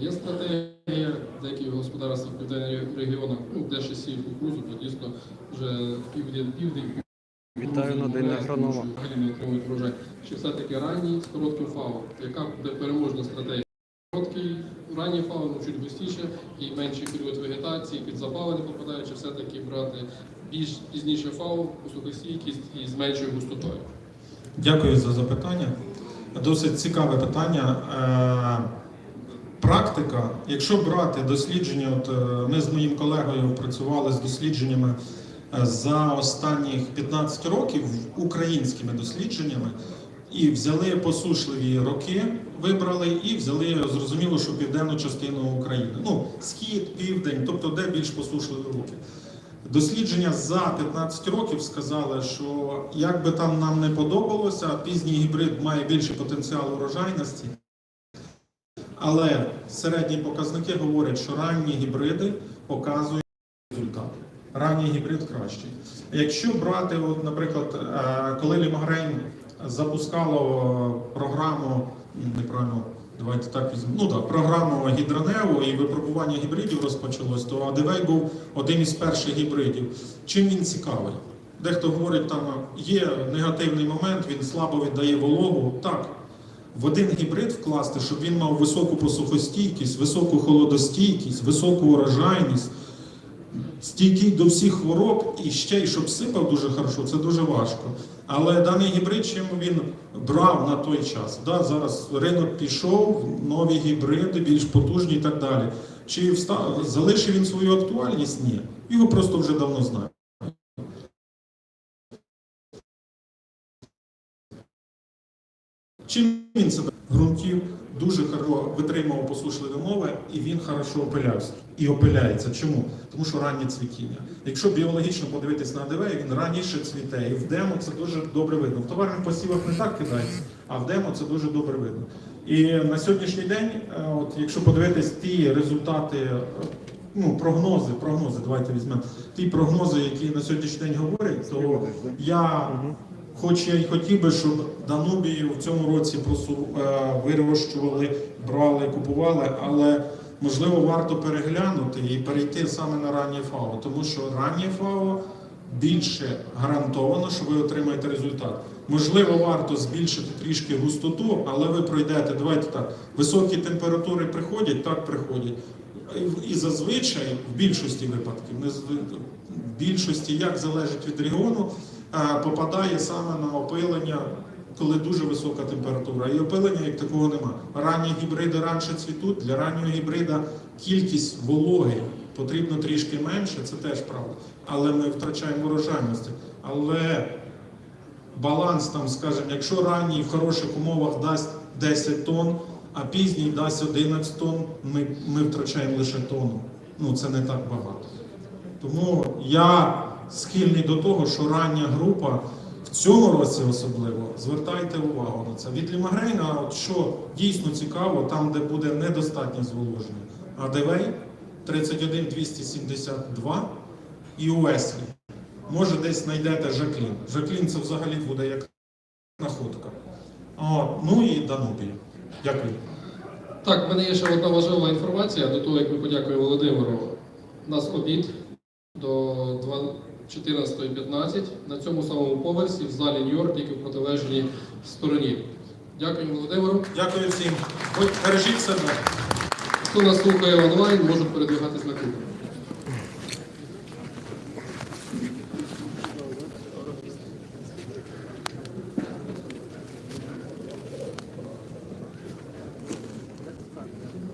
Є стратегія деяких господарств в південних регіонах, ну, де ще сіють кукурузу, то дійсно вже південь, південь. Вітаю на день агронома. Не отримують врожай. Чи все-таки ранній з коротким фавом? Яка буде переможна стратегія? Короткий, ранній фау, ну, чуть густіше і менший період вегетації, під запалення попадає, чи все-таки брати більш пізніше фау, сухостійкість і з меншою густотою? Дякую за запитання. Досить цікаве питання. Практика, якщо брати дослідження, от е, ми з моїм колегою працювали з дослідженнями е, за останніх 15 років українськими дослідженнями, і взяли посушливі роки, вибрали, і взяли зрозуміло, що південну частину України. Ну, схід, південь, тобто де більш посушливі роки. Дослідження за 15 років сказали, що як би там нам не подобалося, пізній гібрид має більший потенціал урожайності. Але середні показники говорять, що ранні гібриди показують результат. Ранній гібрид кращий. Якщо брати, от, наприклад, е, коли Лімагрейн запускало програму, неправильно, давайте так візьмемо, ну так, програму гідроневу і випробування гібридів розпочалось, то Адивей був один із перших гібридів. Чим він цікавий? Дехто говорить, там є негативний момент, він слабо віддає вологу. Так, в один гібрид вкласти, щоб він мав високу посухостійкість, високу холодостійкість, високу урожайність, стійкий до всіх хвороб і ще й щоб сипав дуже хорошо, це дуже важко. Але даний гібрид, чим він брав на той час? Да, зараз ринок пішов, нові гібриди, більш потужні і так далі. Чи вста- залишив він свою актуальність? Ні. Його просто вже давно знають. Чим він себе ґрунтів дуже хорошо витримував посушливі умови, і він хорошо опилявся. І опиляється. Чому? Тому що раннє цвітіння. Якщо біологічно подивитись на АДВ, він раніше цвіте. І в демо це дуже добре видно. В товарних посівах не так кидається, а в демо це дуже добре видно. І на сьогоднішній день, е, от якщо подивитись ті результати, е, ну прогнози, прогнози, давайте візьмемо ті прогнози, які на сьогоднішній день говорять, то я Хоч я й хотів би, щоб Данубію в цьому році просу, е, вирощували, брали, купували, але можливо варто переглянути і перейти саме на раннє ФАО, тому що раннє ФАО більше гарантовано, що ви отримаєте результат. Можливо, варто збільшити трішки густоту, але ви пройдете. Давайте так. Високі температури приходять, так приходять. І- зазвичай в більшості випадків, не в більшості як залежить від регіону, попадає саме на опилення, коли дуже висока температура. І опилення як такого нема. Ранні гібриди раніше цвітуть. Для раннього гібрида кількість вологи потрібно трішки менше, це теж правда. Але ми втрачаємо урожайності. Але баланс там, скажімо, якщо ранній в хороших умовах дасть 10 тонн, а пізній дасть 11 тонн, ми, ми втрачаємо лише тонну. Ну це не так багато. Тому я схильний до того, що рання група в цьому році особливо звертайте увагу на це. Від Лімагрейна, от що дійсно цікаво, там, де буде недостатнє зволоження. АДВ 31272 і Уеслі. Може, десь знайдете Жаклін. Жаклін це взагалі буде як находка. От, ну і Данубія. Дякую. Так, в мене є ще одна важлива інформація до того, як ми подякуємо Володимиру. У нас обід до 14.15 на цьому самому поверсі в залі Нью-Йорк, тільки в протилежній стороні. Дякую, Володимиру. Дякую всім. Бережіть себе. Хто нас слухає онлайн, можуть передвигатись на кухню.